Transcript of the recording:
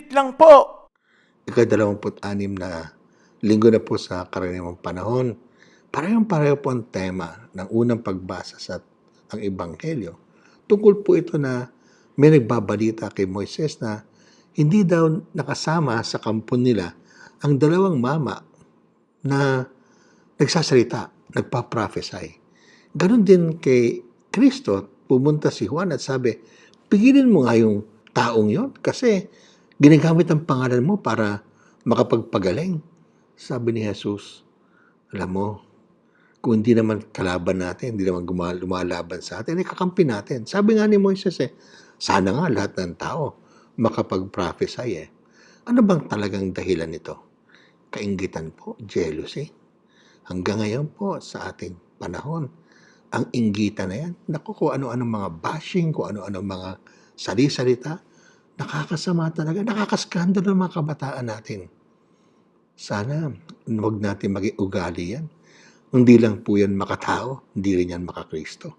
Saglit lang po. Ikadalawamput-anim na linggo na po sa karaniwang panahon. Parehong pareho po ang tema ng unang pagbasa sa ang Ebanghelyo. Tungkol po ito na may nagbabalita kay Moises na hindi daw nakasama sa kampon nila ang dalawang mama na nagsasalita, nagpa-prophesy. Ganon din kay Kristo, pumunta si Juan at sabi, pigilin mo nga yung taong yon kasi ginagamit ang pangalan mo para makapagpagaling. Sabi ni Jesus, alam mo, kung hindi naman kalaban natin, hindi naman lumalaban sa atin, eh kakampi natin. Sabi nga ni Moises eh, sana nga lahat ng tao makapag-prophesy eh. Ano bang talagang dahilan nito? Kaingitan po, jealousy. Hanggang ngayon po sa ating panahon, ang inggitan na yan, naku, kung ano-ano mga bashing, kung ano-ano mga sali-salita, nakakasama talaga, nakakaskandalo ng mga kabataan natin. Sana, huwag natin maging ugali yan. Hindi lang po yan makatao, hindi rin yan makakristo.